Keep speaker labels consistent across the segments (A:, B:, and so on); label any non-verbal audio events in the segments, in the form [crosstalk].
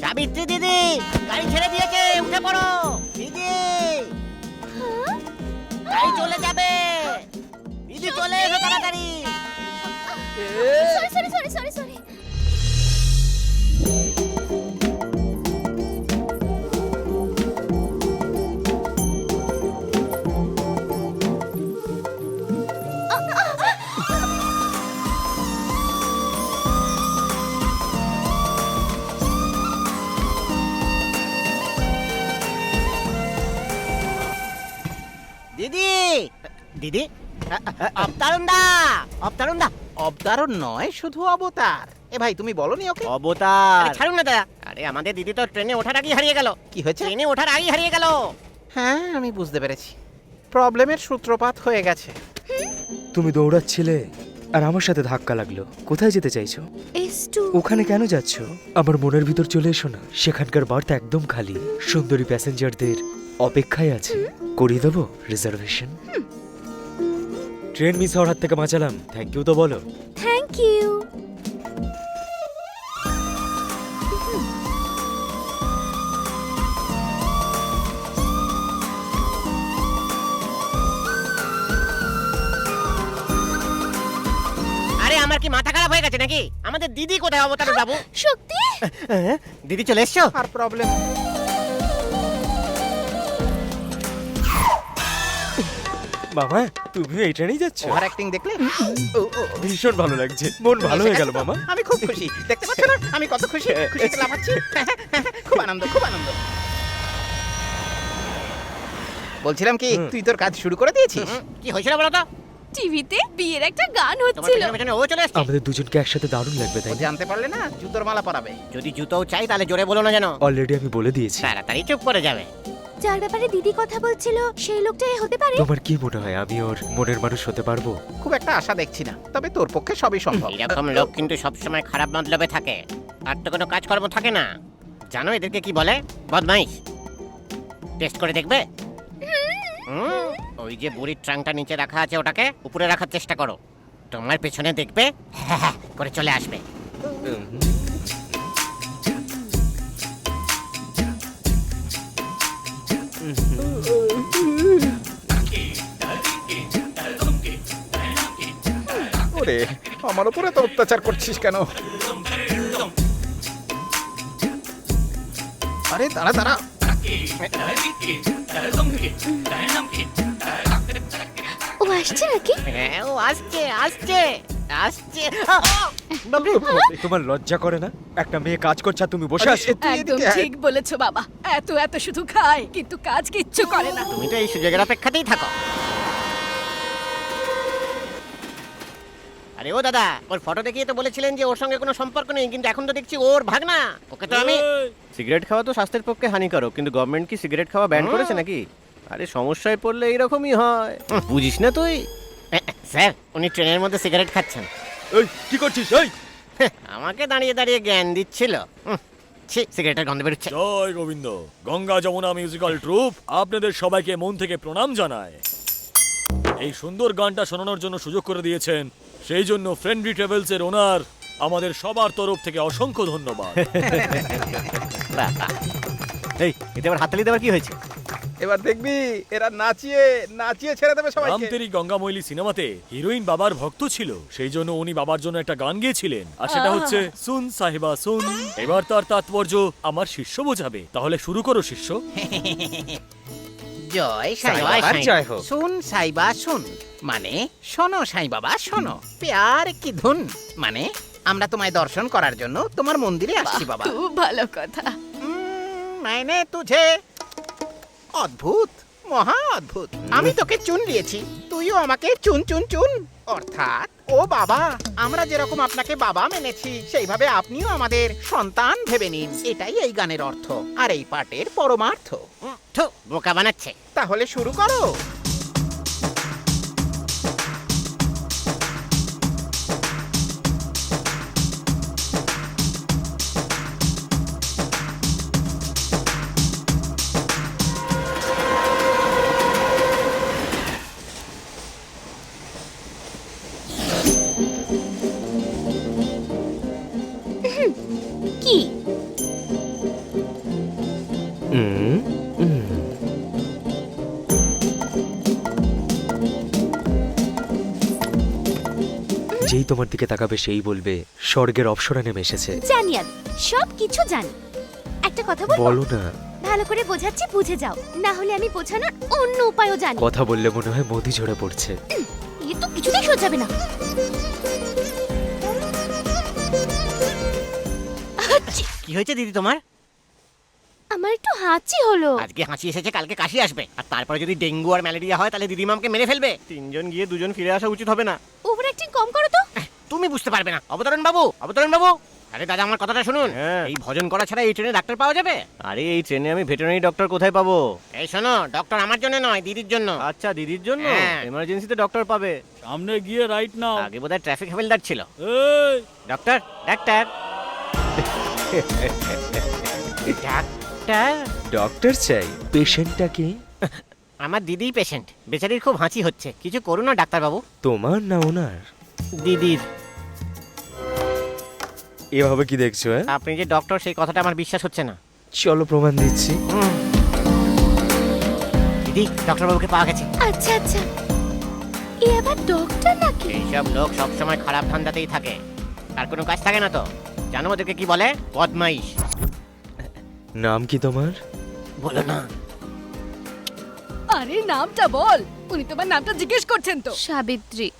A: সাবিত্রী দিদি, গাড়ি ছেড়ে দিয়েছে উঠে পড়ো। দিদি, গাড়ি চলে যাবে। দিদি, চলে এসো তাড়াতাড়ি।
B: Sorry sorry sorry sorry sorry
A: দিদি। দিদি? অবতারণ দা অবতারণ দা
C: অবতারণ নয় শুধু অবতার। এ ভাই তুমি বলনি ওকে?
A: অবতার। ছাড়ুন না দাদা। আরে আমাদের দিদি তো ট্রেনে ওঠার আগেই হারিয়ে গেল।
C: কি হয়েছে?
A: ট্রেনে ওঠার আগেই হারিয়ে গেল।
C: হ্যাঁ আমি বুঝতে পেরেছি। প্রবলেমের সূত্রপাত হয়ে গেছে।
D: তুমি দৌড়াচ্ছিলে আর আমার সাথে ধাক্কা লাগল। কোথায় যেতে চাইছো? ওখানে কেন যাচ্ছ? আমার মনের ভিতর চলে এসো না। সেখানকার বার্থ একদম খালি। সুন্দরী প্যাসেঞ্জারদের অপেক্ষায় আছে। করিয়ে দেবো রিজার্ভেশন ট্রেন মিস হওয়ার হাত থেকে বাঁচালাম। থ্যাংক ইউ তো বলো।
B: থ্যাংক ইউ
A: আরে আমার কি মাথা খারাপ হয়ে গেছে নাকি? আমাদের দিদি কোথায় অবতার বাবু?
B: শক্তি
A: দিদি চলে এসছো?
C: আর প্রবলেম
D: মামা তুমি এই ট্রেনেই যাচ্ছ?
C: ওভার অ্যাক্টিং দেখলে? ও, ও, ও,
D: ভীষণ ভালো লাগছে। মন ভালো হয়ে গেল মামা।
C: আমি খুব খুশি। দেখতে পাচ্ছ না? আমি কত খুশি। খুশিতে লাফাচ্ছি খুব আনন্দ খুব আনন্দ। বলছিলাম কি তুই তোর কাজ শুরু করে দিয়েছিস?
A: কি হয়েছিল বলো তো?
B: টিভিতে বিয়ের একটা গান হচ্ছিল।
A: ও চলে এসছে।
D: আমাদের দুজনকে একসাথে দারুণ লাগবে তাই
C: জানতে পারলে না জুতোর মালা পরাবে।
A: যদি জুতোও চাই তাহলে জোরে বলো না যেন।
D: অলরেডি আমি বলে দিয়েছি।
A: তাড়াতাড়ি চুপ করে যাবে।
B: যার ব্যাপারে দিদি কথা বলছিল সেই লোকটাই হতে পারে?
D: তোমার কি মনে হয় আমি ওর মনের মানুষ হতে পারব?
C: খুব একটা আশা দেখছি না তবে তোর পক্ষে সবই সম্ভব।
A: এরকম লোক কিন্তু সবসময় খারাপ মতলবে থাকে আর তো কোনো কাজকর্ম থাকে না। জানো এদেরকে কি বলে? বদমাইশ। টেস্ট করে দেখবে। হুম, ওই যে বুড়ির ট্রাঙ্কটা নিচে রাখা আছে ওটাকে উপরে রাখার চেষ্টা করো। তোমার পেছনে দেখবে করে চলে আসবে।
C: ওরে আমার উপরে তো অত্যাচার করছিস কেন? আরে দাঁড়া দাঁড়া।
B: ও আসছে নাকি?
A: হ্যাঁ ও আসছে আসছে আসছে।
D: তোমার লজ্জা করে না? একটা মেয়ে কাজ করছে তুমি বসে আছো।
E: একদম ঠিক বলেছ বাবা। এত এত শুধু খায় কিন্তু কাজ কিচ্ছু করে না।
A: তুমি তো এই সুযোগের অপেক্ষাতেই থাকো। আরে ও দাদা ওর ফটো দেখিয়ে তো বলেছিলেন যে ওর সঙ্গে কোনো সম্পর্ক নেই কিন্তু এখন তো দেখছি ওর ভাগনা। ওকে তো আমি
F: সিগারেট খাওয়া তো স্বাস্থ্যের পক্ষে হানিকারক কিন্তু গভর্নমেন্ট কি সিগারেট খাওয়া ব্যান করেছে নাকি? আরে সমস্যায় পড়লে এইরকমই হয়। বুঝিস না তুই?
A: স্যার উনি ট্রেনের মধ্যে সিগারেট খাচ্ছেন।
D: এই কি করছিস? এই!
A: আমাকে দাঁড়িয়ে দাঁড়িয়ে জ্ঞান দিচ্ছিল। ছি সিগারেটের গন্ধ বেরোচ্ছে।
G: জয় গোবিন্দ গঙ্গা যমুনা মিউজিক্যাল ট্রুপ আপনাদের সবাইকে মন থেকে প্রণাম জানায়। এই সুন্দর গানটা শোনানোর জন্য সুযোগ করে দিয়েছেন সেই জন্য ফ্রেন্ডলি ট্রাভেলস এর ওনার আমাদের সবার তরফ থেকে অসংখ্য ধন্যবাদ। [laughs]
F: এই এতে আবার হাততালি দেওয়ার কি হয়েছে?
C: এবার দেখবি এরা নাচিয়ে নাচিয়ে ছেড়ে দেবে সবাইকে।
G: রামতেরি গঙ্গামৈলি সিনেমাতে হিরোইন বাবার ভক্ত ছিল সেই জন্য উনি বাবার জন্য একটা গান গেয়েছিলেন। আর সেটা হচ্ছে সুন সাহেবা সুন এবার তার তাৎপর্য আমার শিষ্য বোঝাবে। তাহলে শুরু করো শিষ্য। [laughs]
C: জয় সাই
A: জয়
C: বাবার জয় হোক। শুন সাইবা শুন। মানে শোনো সাই বাবা শোনো। প্যার কি ধুন। মানে আমরা তোমায় দর্শন করার জন্য তোমার মন্দিরে আসছি বাবা।
E: খুব ভালো কথা।
C: মাইনে তুঝে। অদ্ভুত মহা অদ্ভুত। আমি তোকে চুন দিয়েছি তুইও আমাকে চুন চুন চুন। অর্থাৎ ও বাবা আমরা যেরকম আপনাকে বাবা মেনেছি সেইভাবে আপনিও আমাদের সন্তান ভেবে নিন। এটাই এই গানের অর্থ আর এই পাটের পরমার্থ।
A: বোকা বানাচ্ছে।
C: তাহলে শুরু করো।
D: তোমার দিকে তাকাবে সেই বলবে স্বর্গের অপসরা নেমে এসেছে।
B: জানি আমি সব কিছু জানি। একটা কথা বলব?
D: বলো না।
B: ভালো করে বোঝাচ্ছি বুঝে যাও। না হলে আমি বোঝানোর অন্য উপায়ও জানি।
D: কথা বললে মনে হয় মধু ঝরে পড়ছে।
B: এ তো কিছুতেই সোজাবে না। আচ্ছি,
A: কি হয়েছে দিদি তোমার?
B: আমার একটু হাঁচি হলো।
A: আজকে হাসি এসেছে কালকে কাশি আসবে। আর তারপরে যদি ডেঙ্গু আর ম্যালেরিয়া হয় তাহলে দিদিমামকে মেরে ফেলবে।
F: তিনজন গিয়ে দুজন ফিরে আসা উচিত হবে না।
B: ওভার অ্যাক্টিং কম করো তো।
A: তুমি বুঝতে পারবে না। অবতরণ বাবু অবতরণ বাবু। আরে দাদা আমার কথাটা শুনুন।
F: হ্যাঁ।
A: এই ভজন করা ছাড়া এই ট্রেনে ডাক্তার পাওয়া যাবে?
F: আরে এই ট্রেনে আমি ভেটেরিনারি ডক্টর কোথায় পাবো?
A: এই শোনো ডক্টর আমার জন্য নয় দিদির জন্য।
F: আচ্ছা দিদির জন্য?
A: হ্যাঁ।
F: এমার্জেন্সিতে ডক্টর পাবে।
G: সামনে গিয়ে রাইট নাও
A: আগে বোধহয় ট্রাফিক হাবিলদার ছিল।
G: এই।
A: Doctor doctor. ডাক্তার?
D: ডক্টর চাই পেশেন্টটাকে?
A: আমার দিদি পেশেন্ট বেচারির খুব হাঁচি হচ্ছে। কিছু করুন না ডাক্তার বাবু
D: তোমার না ওনার?
A: দিদির।
D: এভাবে কি দেখছ হ্যাঁ?
A: আপনি যে ডক্টর সেই কথাটা আমার বিশ্বাস হচ্ছে না।
D: চলো প্রমাণ দিচ্ছি।
A: দিদি ডক্টর বাবুকে পাওয়া গেছে।
B: আচ্ছা আচ্ছা। এ আবার ডক্টর নাকি?
A: এইসব লোক সবসময় খারাপ ধান্দাতেই থাকে। তার কোনো কাজ থাকে না তো। জানো ওদেরকে কি বলে? বদমাইশ।
D: নাম কি তোমার?
A: বলো না।
E: আরে নামটা বল। উনি তোমার নামটা জিজ্ঞেস করছেন তো।
B: সাবিত্রী।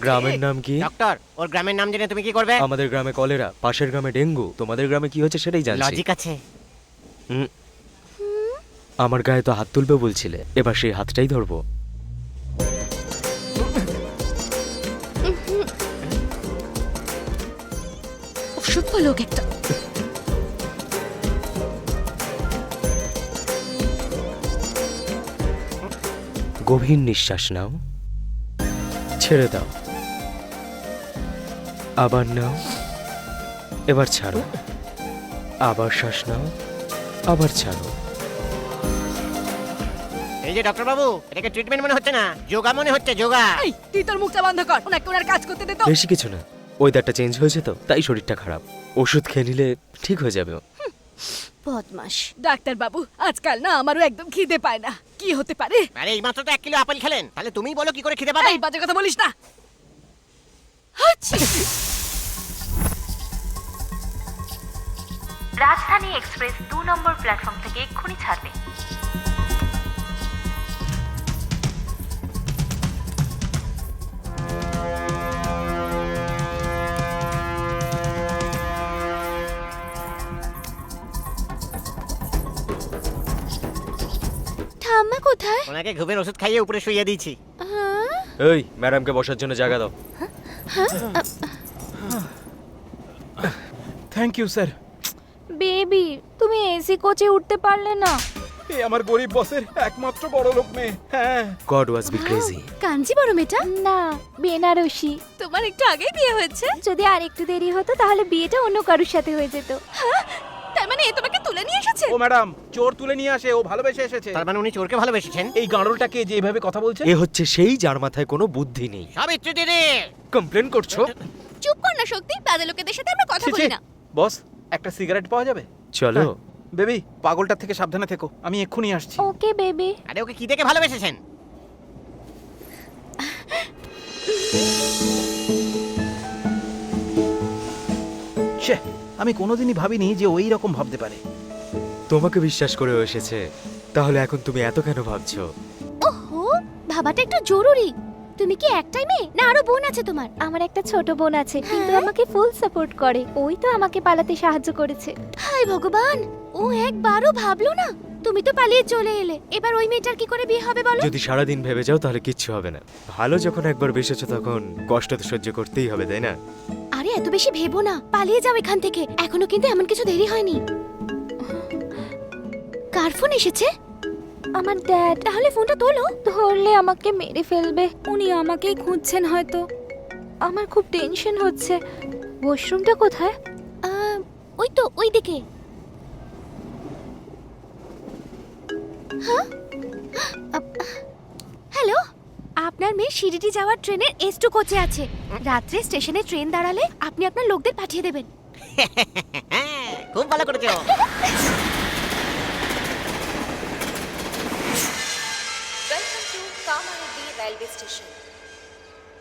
D: গ্রামের নাম কি?
A: ডক্টর ওর গ্রামের নাম জেনে তুমি কি করবে?
D: আমাদের গ্রামে কলেরা পাশের গ্রামে ডেঙ্গু। তোমাদের গ্রামে কি হচ্ছে সেটাই জানছি।
A: লজিক আছে।
D: হুম। আমার গায়ে তো হাত তুলবে বলছিলে এবার সেই হাতটাই ধরবো।
E: অসভ্য লোক একটা।
D: গভীর নিঃশ্বাস নাও। ছেড়ে দাও। আবার নাও এবার ছাড়ো। আবার শ্বাস নাও আবার ছাড়ো।
A: এই যে ডক্টর বাবু এটাকে ট্রিটমেন্ট মনে হচ্ছে না। যোগা মনে হচ্ছে যোগা।
E: এই তুই তোর মুখটা বন্ধ কর ওনাকে ওনার কাজ করতে দে তো।
D: বেশি কিছু না ওয়েদারটা চেঞ্জ হয়েছে তো তাই শরীরটা খারাপ। ওষুধ খেয়ে নিলে ঠিক হয়ে যাবে। ও।
B: বদমাস
E: ডাক্তার বাবু আজকাল না আমারও একদম খিদে পায় না। কি হতে পারে?
A: আরে এই মাত্র তো এক কিলো আপেল খেলেন। তাহলে তুমিই বলো কি করে খেতে পাবে?
E: এই বাজে কথা বলিস না।
H: রাজধানী এক্সপ্রেস দু নম্বর প্ল্যাটফর্ম থেকে এক্ষুনি ছাড়বে।
A: ওনাকে ঘুমের ওষুধ খাইয়ে উপরে শুইয়ে দিয়েছি।
B: হ্যাঁ
D: এই ম্যাডামকে বসার জন্য জায়গা দাও।
C: থ্যাংক ইউ স্যার
B: বেবি তুমি এসি কোচে উঠতে পারলে না।
C: এই আমার গরিব বসের একমাত্র বড় লোক মেয়ে। হ্যাঁ।
D: গড ওয়াজ বি ক্রেজি
B: কাঞ্জি বড় মেয়েটা? না বেনারসি।
E: তোমার একটু আগেই বিয়ে হয়েছে।
B: যদি আর একটু দেরি হতো তাহলে বিয়েটা অন্য কারোর সাথে হয়ে যেত।
E: তার মানে এ তোমাকে তুলে নিয়ে এসেছে?
C: ও ম্যাডাম চোর তুলে নিয়ে আসে ও ভালোবেসে এসেছে।
A: তার মানে উনি চোরকে ভালোবেসেছেন
C: এই গাঁড়লটাকে যে এইভাবে কথা বলছে?
D: এ হচ্ছে সেই যার মাথায় কোনো বুদ্ধি নেই।
A: সাবিত্রী দিদি!
D: কমপ্লেন করছ?
B: চুপ কর না সত্যি বাজে লোকেদের সাথে আমরা কথা। বলি না।
C: বস একটা সিগারেট পাওয়া যাবে?
D: চলো।
C: বেবি পাগলটার থেকে সাবধানে থেকো আমি এক্ষুনি আসছি।
B: Okay baby.
A: আরে ওকে কি দেখে ভালোবেসেছেন?
C: ছে আমি কোনোদিনই ভাবিনি যে ওই রকম ভাবতে পারে।
D: তোমাকে বিশ্বাস করে এসেছে। তাহলে এখন তুমি এত কেন ভাবছ?
B: ওহো ভাবাটা একটু জরুরি। তুমি কি একটাই মেয়ে না আরও বোন আছে তোমার।
I: আমার একটা ছোট বোন আছে কিন্তু আমাকে ফুল সাপোর্ট করে। ওই তো আমাকে পালাতে সাহায্য করেছে।
B: হায় ভগবান ও একবারও ভাবলো না? তুমি তো পালিয়ে চলে এলে। এবার ওই মেয়েটার কি করে বিয়ে হবে বলো?
D: যদি সারাদিন ভেবে যাও তাহলে কিচ্ছু হবে না। ভালো যখন একবার বেসেছো তখন কষ্ট তো সহ্য করতেই হবে তাই না?
B: আরে এত বেশি ভেবো না। পালিয়ে যাও এখান থেকে। এখনও কিন্তু এমন কিছু দেরি হয়নি। কার ফোন এসেছে?
I: আমার ড্যাড।
B: তাহলে ফোনটা তোলো।
I: ধরলে আমাকে মেরে ফেলবে। উনি আমাকেই খুঁজছেন হয়তো। আমার খুব টেনশন হচ্ছে। ওয়াশরুমটা কোথায়?
B: আহ, ওই তো ওই দিকে। হ্যালো আপনার মেয়ে শিরিডি যাওয়ার ট্রেনের এস টু কোচে আছে। রাত্রে স্টেশনে ট্রেন দাঁড়ালে আপনি আপনার লোকদের পাঠিয়ে দেবেন।
A: খুব ভালো করেছ।
B: Welcome to railway station.